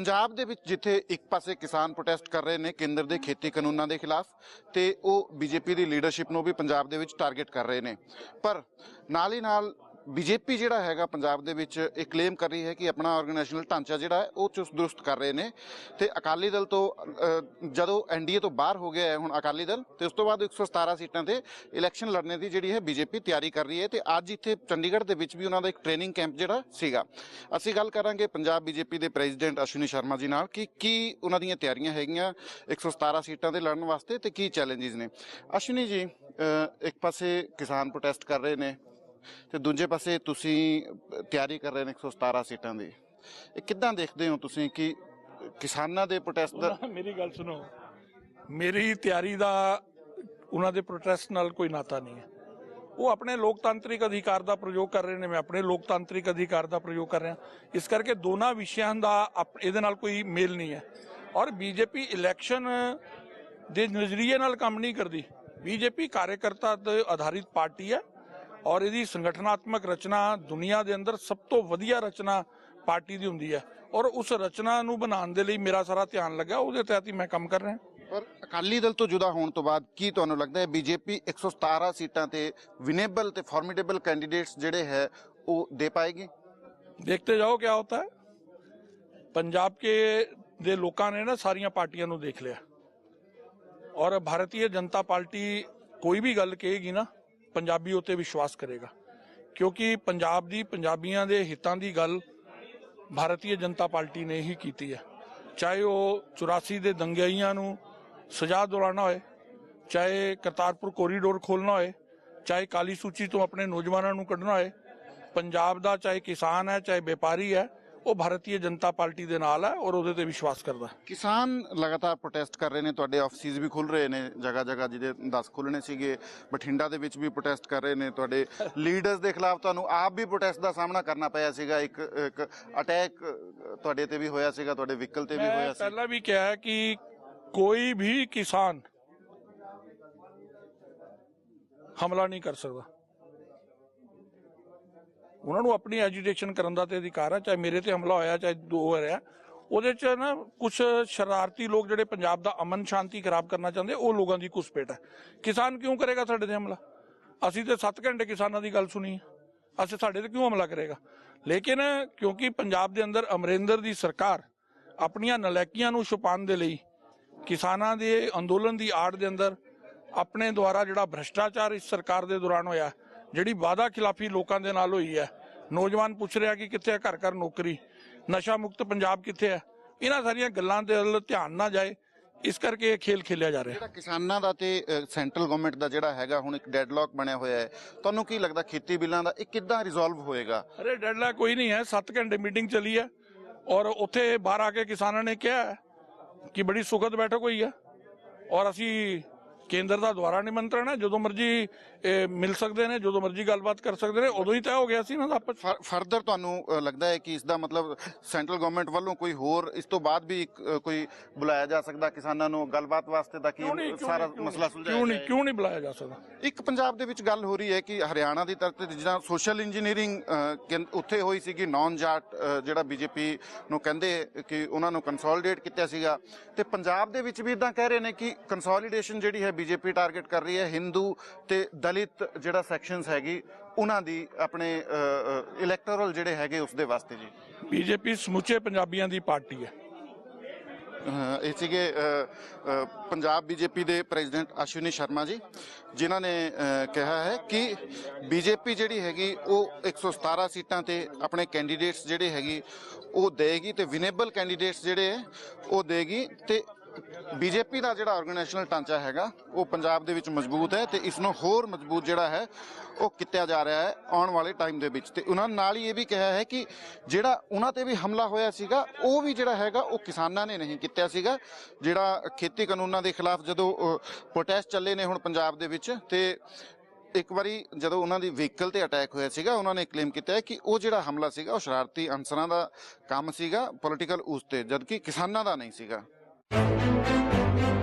ਪੰਜਾਬ ਦੇ ਵਿੱਚ ਜਿੱਥੇ ਇੱਕ ਪਾਸੇ ਕਿਸਾਨ ਪ੍ਰੋਟੈਸਟ ਕਰ ਰਹੇ ਨੇ, ਕੇਂਦਰ ਦੇ ਖੇਤੀ ਕਾਨੂੰਨਾਂ ਦੇ ਖਿਲਾਫ, ਤੇ ਉਹ ਬੀਜੇਪੀ ਦੀ ਲੀਡਰਸ਼ਿਪ ਨੂੰ ਵੀ ਪੰਜਾਬ ਦੇ ਵਿੱਚ ਟਾਰਗੇਟ ਕਰ ਰਹੇ ਨੇ। ਪਰ ਨਾਲ ਹੀ ਨਾਲ ਬੀਜੇਪੀ ਜਿਹੜਾ ਹੈਗਾ ਪੰਜਾਬ ਦੇ ਵਿੱਚ ਇਹ ਕਲੇਮ ਕਰ ਰਹੀ ਹੈ ਕਿ ਆਪਣਾ ਆਰਗੇਨਾਈਜੇਸ਼ਨਲ ਢਾਂਚਾ ਜਿਹੜਾ ਹੈ ਉਹ ਚੁਸਤ ਦਰੁਸਤ ਕਰ ਰਹੇ ਨੇ ਤੇ ਅਕਾਲੀ ਦਲ ਤੋਂ ਅ, ਜਦੋਂ ਐਨਡੀਏ ਤੋਂ ਬਾਹਰ ਹੋ ਗਿਆ ਹੈ ਹੁਣ ਅਕਾਲੀ ਦਲ ਤੇ ਉਸ ਤੋਂ ਬਾਅਦ 117 ਸੀਟਾਂ ਤੇ ਇਲੈਕਸ਼ਨ ਲੜਨੇ ਦੀ ਜਿਹੜੀ ਹੈ ਬੀਜੇਪੀ ਤਿਆਰੀ ਕਰ ਰਹੀ ਹੈ ਤੇ ਅੱਜ ਇੱਥੇ ਚੰਡੀਗੜ੍ਹ ਦੇ ਵਿੱਚ ਵੀ ਉਹਨਾਂ ਦਾ ਇੱਕ ਟ੍ਰੇਨਿੰਗ ਕੈਂਪ ਜਿਹੜਾ ਸੀਗਾ। ਅਸੀਂ ਗੱਲ ਕਰਾਂਗੇ ਪੰਜਾਬ ਬੀਜੇਪੀ ਦੇ ਪ੍ਰੈਜ਼ੀਡੈਂਟ ਅਸ਼ਵਨੀ ਸ਼ਰਮਾ ਜੀ ਨਾਲ ਕਿ ਕੀ ਉਹਨਾਂ ਦੀਆਂ ਤਿਆਰੀਆਂ ਹੈਗੀਆਂ 117 ਸੀਟਾਂ ਤੇ ਲੜਨ ਵਾਸਤੇ ਤੇ ਕੀ ਚੈਲੰਜਸ ਨੇ। ਅਸ਼ਵਨੀ ਜੀ ਇੱਕ ਪਾਸੇ ਕਿਸਾਨ ਪ੍ਰੋਟੈਸਟ ਕਰ ਰਹੇ ਨੇ ਤੇ ਦੂਜੇ ਪਾਸੇ ਤੁਸੀਂ ਤਿਆਰੀ ਕਰ ਰਹੇ ਨੇ 117 ਸੀਟਾਂ ਦੀ। ਇਹ ਕਿੱਦਾਂ ਦੇਖਦੇ ਹੋ ਤੁਸੀਂ ਕਿ ਕਿਸਾਨਾਂ ਦੇ ਪ੍ਰੋਟੈਸਟ ਦਾ ਮੇਰੀ ਗੱਲ ਸੁਣੋ। ਮੇਰੀ ਤਿਆਰੀ ਦਾ ਉਹਨਾਂ ਦੇ ਪ੍ਰੋਟੈਸਟ ਨਾਲ ਕੋਈ ਨਾਤਾ ਨਹੀਂ ਹੈ। ਉਹ ਆਪਣੇ ਲੋਕਤਾਂਤਰਿਕ ਅਧਿਕਾਰ ਦਾ ਪ੍ਰਯੋਗ ਕਰ ਰਹੇ ਨੇ, ਮੈਂ ਆਪਣੇ ਲੋਕਤਾਂਤਰਿਕ ਅਧਿਕਾਰ ਦਾ ਪ੍ਰਯੋਗ ਕਰ ਰਿਹਾ। ਇਸ ਕਰਕੇ ਦੋਨਾਂ ਵਿਸ਼ਿਆਂ ਦਾ ਇਹਦੇ ਨਾਲ ਕੋਈ ਮੇਲ ਨਹੀਂ ਹੈ। ਔਰ ਬੀਜੇਪੀ ਇਲੈਕਸ਼ਨ ਦੇ ਨਜ਼ਰੀਏ ਨਾਲ ਕੰਮ ਨਹੀਂ ਕਰਦੀ। ਬੀਜੇਪੀ ਕਾਰਜਕਰਤਾ ਤੇ ਆਧਾਰਿਤ ਪਾਰਟੀ ਹੈ। ਔਰ ਇਹਦੀ ਸੰਗਠਨਾਤਮਕ ਰਚਨਾ ਦੁਨੀਆ ਦੇ ਅੰਦਰ ਸਭ ਤੋਂ ਵਧੀਆ ਰਚਨਾ ਪਾਰਟੀ ਦੀ ਹੁੰਦੀ ਹੈ। ਔਰ ਉਸ ਰਚਨਾ ਨੂੰ ਬਣਾਉਣ ਦੇ ਲਈ ਮੇਰਾ ਸਾਰਾ ਧਿਆਨ ਲੱਗਾ ਉਹਦੇ ਤਹਿਤ ਹੀ ਮੈਂ ਕੰਮ ਕਰ ਰਿਹਾ। ਔਰ ਅਕਾਲੀ ਦਲ ਤੋਂ ਜੁਦਾ ਹੋਣ ਤੋਂ ਬਾਅਦ ਕੀ ਤੁਹਾਨੂੰ ਲੱਗਦਾ ਹੈ? ਬੀਜੇਪੀ 117 ਸੀਟਾਂ ਤੇ ਵਿਨੇਬਲ ਤੇ ਫਾਰਮੀਡੇਬਲ ਕੈਂਡੀਡੇਟਸ ਜਿਹੜੇ ਹੈ ਉਹ ਦੇ ਪਾਏਗੀ? ਦੇਖਤੇ ਜਾਓ ਕੀ ਹੁੰਦਾ ਪੰਜਾਬ ਕੇ ਦੇ ਲੋਕਾਂ ਨੇ ਨਾ ਸਾਰੀਆਂ ਪਾਰਟੀਆਂ ਨੂੰ ਦੇਖ ਲਿਆ। ਔਰ ਭਾਰਤੀ ਜਨਤਾ ਪਾਰਟੀ ਕੋਈ ਵੀ ਗੱਲ ਕਹੇਗੀ ਨਾ ਪੰਜਾਬੀ ਉਤੇ ਵਿਸ਼ਵਾਸ ਕਰੇਗਾ। ਕਿਉਂਕਿ ਪੰਜਾਬ ਦੀ ਪੰਜਾਬੀਆਂ ਦੇ ਹਿੱਤਾਂ ਦੀ ਗੱਲ ਭਾਰਤੀ ਜਨਤਾ ਪਾਰਟੀ ਨੇ ਹੀ ਕੀਤੀ ਹੈ। ਚਾਹੇ ਉਹ 84 ਦੇ ਦੰਗਿਆਈਆਂ ਨੂੰ ਸਜ਼ਾ ਦਿਲਾਉਣਾ ਹੋਏ, ਚਾਹੇ ਕਰਤਾਰਪੁਰ ਕੋਰੀਡੋਰ ਖੋਲਣਾ ਹੋਏ, ਚਾਹੇ ਕਾਲੀ ਸੂਚੀ ਤੋਂ ਆਪਣੇ ਨੌਜਵਾਨਾਂ ਨੂੰ ਕੱਢਣਾ ਹੋਏ, ਪੰਜਾਬ ਦਾ ਚਾਹੇ ਕਿਸਾਨ ਹੈ, ਚਾਹੇ ਵਪਾਰੀ ਹੈ ਉਹ ਭਾਰਤੀ ਜਨਤਾ ਪਾਰਟੀ ਦੇ ਨਾਲ ਹੈ ਔਰ ਉਹਦੇ ਤੇ ਵਿਸ਼ਵਾਸ ਕਰਦਾ ਕਿਸਾਨ ਲਗਾਤਾਰ ਪ੍ਰੋਟੈਸਟ ਕਰ ਰਹੇ ਨੇ ਤੁਹਾਡੇ ਆਫਿਸਿਸ ਵੀ ਖੁੱਲ ਰਹੇ ਨੇ ਜਗ੍ਹਾ ਜਗ੍ਹਾ ਜਿਹਦੇ 10 ਖੁੱਲਣੇ ਸੀਗੇ ਬਠਿੰਡਾ ਦੇ ਵਿੱਚ ਵੀ ਪ੍ਰੋਟੈਸਟ ਕਰ ਰਹੇ ਨੇ ਤੁਹਾਡੇ ਲੀਡਰਸ ਦੇ ਖਿਲਾਫ ਤੁਹਾਨੂੰ ਆਪ ਵੀ ਪ੍ਰੋਟੈਸਟ ਦਾ ਸਾਹਮਣਾ ਕਰਨਾ ਪਿਆ ਸੀਗਾ ਇੱਕ ਇੱਕ ਅਟੈਕ ਤੁਹਾਡੇ ਤੇ ਵੀ ਹੋਇਆ ਸੀਗਾ ਤੁਹਾਡੇ ਵਹੀਕਲ ਤੇ ਵੀ ਹੋਇਆ ਸੀ। ਪਹਿਲਾਂ ਵੀ ਕਿਹਾ ਕਿ ਕੋਈ ਵੀ ਕਿਸਾਨ ਹਮਲਾ ਨਹੀਂ ਕਰ ਸਕਦਾ। ਉਹਨਾਂ ਨੂੰ ਆਪਣੀ ਐਜੀਟੇਸ਼ਨ ਕਰਨ ਦਾ ਤੇ ਅਧਿਕਾਰ ਹੈ ਚਾਹੇ ਮੇਰੇ ਤੇ ਹਮਲਾ ਹੋਇਆ, ਚਾਹੇ ਦੋ ਹੋ ਰਿਹਾ। ਉਹਦੇ ਚ ਨਾ ਕੁਝ ਸ਼ਰਾਰਤੀ ਲੋਕ ਜਿਹੜੇ ਪੰਜਾਬ ਦਾ ਅਮਨ ਸ਼ਾਂਤੀ ਖਰਾਬ ਕਰਨਾ ਚਾਹੁੰਦੇ, ਉਹ ਲੋਕਾਂ ਦੀ ਘੁਸਪੈਠ ਹੈ ਕਿਸਾਨ ਕਿਉਂ ਕਰੇਗਾ ਸਾਡੇ ਤੇ ਹਮਲਾ? ਅਸੀਂ ਤੇ 7 ਘੰਟੇ ਕਿਸਾਨਾਂ ਦੀ ਗੱਲ ਸੁਣੀ ਹੈ ਅਸੀਂ ਸਾਡੇ ਤੇ ਕਿਉਂ ਹਮਲਾ ਕਰੇਗਾ? ਲੇਕਿਨ ਕਿਉਂਕਿ ਪੰਜਾਬ ਦੇ ਅੰਦਰ ਅਮਰਿੰਦਰ ਦੀ ਸਰਕਾਰ ਆਪਣੀਆਂ ਨਲਾਇਕੀਆਂ ਨੂੰ ਛੁਪਾਉਣ ਦੇ ਲਈ, ਕਿਸਾਨਾਂ ਦੇ ਅੰਦੋਲਨ ਦੀ ਆੜ ਦੇ ਅੰਦਰ ਆਪਣੇ ਦੁਆਰਾ ਜਿਹੜਾ ਭ੍ਰਸ਼ਟਾਚਾਰ ਇਸ ਸਰਕਾਰ ਦੇ ਦੌਰਾਨ ਹੋਇਆ ਜਿਹੜੀ ਵਾਅਦਾ ਖਿਲਾਫੀ ਲੋਕਾਂ ਦੇ ਨਾਲ ਹੋਈ ਹੈ। ਨੌਜਵਾਨ ਪੁੱਛ ਰਿਹਾ ਕਿ ਕਿੱਥੇ ਹੈ ਘਰ ਘਰ ਨੌਕਰੀ? ਨਸ਼ਾ ਮੁਕਤ ਪੰਜਾਬ ਕਿੱਥੇ ਹੈ? ਇਹਨਾਂ ਸਾਰੀਆਂ ਗੱਲਾਂ ਦੇ ਵੱਲ ਧਿਆਨ ਨਾ ਜਾਏ। ਇਸ ਕਰਕੇ ਇਹ ਖੇਲ ਖੇਲਿਆ ਜਾ ਰਿਹਾ ਜਿਹੜਾ ਕਿਸਾਨਾਂ ਦਾ ਤੇ ਸੈਂਟਰਲ ਗਵਰਨਮੈਂਟ ਦਾ ਜਿਹੜਾ ਹੈਗਾ ਹੁਣ ਇੱਕ ਡੈਡਲੌਕ ਬਣਿਆ ਹੋਇਆ ਹੈ। ਤੁਹਾਨੂੰ ਕੀ ਲੱਗਦਾ ਖੇਤੀ ਬਿੱਲਾਂ ਦਾ ਇਹ ਕਿੱਦਾਂ ਰਿਜ਼ੋਲਵ ਹੋਏਗਾ? ਅਰੇ ਡੈਡਲਾ ਕੋਈ ਨਹੀਂ ਹੈ। 7 ਘੰਟੇ ਮੀਟਿੰਗ ਚੱਲੀ ਹੈ ਔਰ ਉੱਥੇ ਬਾਹਰ ਆ ਕੇ ਕਿਸਾਨਾਂ ਨੇ ਕਿਹਾ ਕਿ ਬੜੀ ਸੁਖਦ ਬੈਠਕ ਹੋਈ ਹੈ ਔਰ ਅਸੀਂ ਕੇਂਦਰ ਦਾ ਦੁਆਰਾ ਨਿਮੰਤਰਣ ਹੈ ਜਦੋਂ ਮਰਜ਼ੀ ਇਹ, ਮਿਲ ਸਕਦੇ ਨੇ ਜਦੋਂ ਮਰਜ਼ੀ ਗੱਲਬਾਤ ਕਰ ਸਕਦੇ ਨੇ ਉਦੋਂ ਹੀ ਤੈਅ ਹੋ ਗਿਆ ਸੀ ਨਾ ਆਪਸ 'ਚ। ਫਰਦਰ ਤੁਹਾਨੂੰ ਅ, ਲੱਗਦਾ ਹੈ ਕਿ ਇਸ ਦਾ ਮਤਲਬ ਸੈਂਟਰਲ ਗਵਰਨਮੈਂਟ ਵੱਲੋਂ ਕੋਈ ਹੋਰ ਇਸ ਤੋਂ ਬਾਅਦ ਵੀ ਇੱਕ, ਅ, ਕੋਈ ਬੁਲਾਇਆ ਜਾ ਸਕਦਾ ਕਿਸਾਨਾਂ ਨੂੰ ਗੱਲਬਾਤ ਵਾਸਤੇ ਤਾਂ ਕਿ ਕਿਉਂ ਨਹੀਂ ਕਿਉਂ ਸਾਰਾ ਨਹੀਂ, ਕਿਉਂ ਮਸਲਾ ਨਹੀਂ, ਸੁਲਝਾਇਆ ਕਿਉਂ ਨਹੀਂ ਜਾਏ। ਕਿਉਂ ਨਹੀਂ ਬੁਲਾਇਆ ਜਾ ਸਕਦਾ ਇੱਕ ਪੰਜਾਬ ਦੇ ਵਿੱਚ ਗੱਲ ਹੋ ਰਹੀ ਹੈ ਕਿ ਹਰਿਆਣਾ ਦੀ ਤਰਫ ਤੇ ਜਿਹੜਾ ਸੋਸ਼ਲ ਇੰਜੀਨੀਅਰਿੰਗ ਉੱਥੇ ਹੋਈ ਸੀਗੀ ਨਾਨ ਜਾਟ ਅ, ਜਿਹੜਾ ਬੀਜੇਪੀ ਨੂੰ ਕਹਿੰਦੇ ਕਿ ਉਹਨਾਂ ਨੂੰ ਕੰਸੋਲੀਡੇਟ ਕੀਤਾ ਸੀਗਾ ਤੇ ਪੰਜਾਬ ਦੇ ਵਿੱਚ ਵੀ ਇਦਾਂ ਕਹਿ ਰਹੇ ਨੇ ਕਿ ਕੰਸੋਲੀਡੇਸ਼ਨ ਜਿਹੜੀ ਹੈ ਬੀਜੇਪੀ ਟਾਰਗੇਟ ਕਰ ਰਹੀ ਹੈ ਹਿੰਦੂ ਤੇ ਦਲਿਤ ਜਿਹੜਾ ਸੈਕਸ਼ਨਸ ਹੈਗੀ ਉਹਨਾਂ ਦੀ ਆਪਣੇ ਇਲੈਕਟੋਰਲ ਜਿਹੜੇ ਹੈਗੇ ਉਸ ਦੇ ਵਾਸਤੇ ਜੀ। ਬੀਜੇਪੀ ਸਮੁੱਚੇ ਪੰਜਾਬੀਆਂ ਦੀ ਪਾਰਟੀ ਹੈ। ਇਹ ਸੀਗੇ ਪੰਜਾਬ ਬੀਜੇਪੀ ਦੇ ਪ੍ਰੈਜ਼ੀਡੈਂਟ ਅਸ਼ਵਨੀ ਸ਼ਰਮਾ ਜੀ ਜਿਨ੍ਹਾਂ ਨੇ ਕਿਹਾ ਹੈ ਕਿ ਬੀਜੇਪੀ ਜਿਹੜੀ ਹੈਗੀ ਉਹ 117 ਸੀਟਾਂ ਤੇ ਆਪਣੇ ਕੈਂਡੀਡੇਟਸ ਜਿਹੜੇ ਹੈਗੀ ਉਹ ਦੇਗੀ ਤੇ ਵਿਨੇਬਲ ਕੈਂਡੀਡੇਟਸ ਜਿਹੜੇ ਉਹ ਦੇਗੀ ਤੇ ਬੀਜੇਪੀ ਦਾ ਜਿਹੜਾ ਆਰਗੇਨਾਈਜੇਸ਼ਨਲ ਢਾਂਚਾ ਹੈਗਾ, ਉਹ ਪੰਜਾਬ ਦੇ ਵਿੱਚ ਮਜ਼ਬੂਤ ਹੈ ਤੇ ਇਸ ਨੂੰ ਹੋਰ ਮਜ਼ਬੂਤ ਜਿਹੜਾ ਹੈ, ਉਹ ਕੀਤਾ ਜਾ ਰਿਹਾ ਹੈ ਆਉਣ ਵਾਲੇ ਟਾਈਮ ਦੇ ਵਿੱਚ। ਤੇ ਉਹਨਾਂ ਨਾਲ ਹੀ ਇਹ ਵੀ ਕਿਹਾ ਹੈ ਕਿ ਜਿਹੜਾ ਉਹਨਾਂ ਤੇ ਵੀ ਹਮਲਾ ਹੋਇਆ ਸੀਗਾ, ਉਹ ਵੀ ਜਿਹੜਾ ਹੈਗਾ, ਉਹ ਕਿਸਾਨਾਂ ਨੇ ਨਹੀਂ ਕੀਤਾ ਸੀਗਾ। ਜਿਹੜਾ ਖੇਤੀ ਕਾਨੂੰਨਾਂ ਦੇ ਖਿਲਾਫ ਜਦੋਂ ਪ੍ਰੋਟੈਸਟ ਚੱਲੇ ਨੇ ਹੁਣ ਪੰਜਾਬ ਦੇ ਵਿੱਚ ਤੇ ਇੱਕ ਵਾਰੀ ਜਦੋਂ ਉਹਨਾਂ ਦੀ ਵਹੀਕਲ ਤੇ ਅਟੈਕ ਹੋਇਆ ਸੀਗਾ, ਉਹਨਾਂ ਨੇ ਕਲੇਮ ਕੀਤਾ ਹੈ ਕਿ ਉਹ ਜਿਹੜਾ ਹਮਲਾ ਸੀਗਾ, ਉਹ ਸ਼ਰਾਰਤੀ ਅਨਸਰਾਂ ਦਾ ਕੰਮ ਸੀਗਾ ਪੋਲੀਟੀਕਲ ਉਸ ਤੇ, ਜਦਕਿ ਕਿਸਾਨਾਂ ਦਾ ਨਹੀਂ ਸੀਗਾ। Música